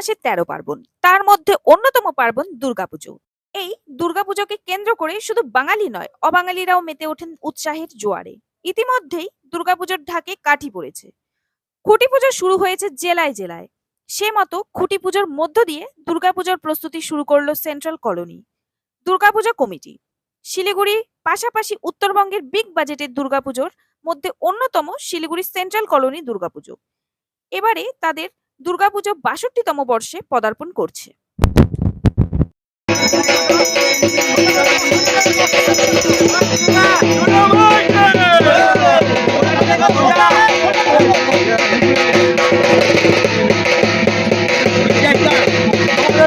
মাসে তেরো পার্বণ। তার মধ্যে অন্যতম পার্বণ দুর্গাপুজো। এই দুর্গাপুজোকে কেন্দ্র করে শুধু বাঙালি নয়, অবাঙালিরাও মেতে ওঠেন উৎসাহের জোয়ারে। ইতিমধ্যেই দুর্গাপুজোর ঢাকে কাঠি পড়েছে। খুঁটি পুজো শুরু হয়েছে জেলায় জেলায়। সে মতো খুঁটি পুজোর মধ্য দিয়ে দুর্গাপুজোর প্রস্তুতি শুরু করল central colony. Durga Puja committee. Siliguri, পাশাপাশি উত্তরবঙ্গের বিগ বাজেটের দুর্গাপুজোর মধ্যে অন্যতম শিলিগুড়ি সেন্ট্রাল কলোনি দুর্গাপুজো। এবারে তাদের দুর্গাপুজো বাষট্টিতম বর্ষে পদার্পণ করছে।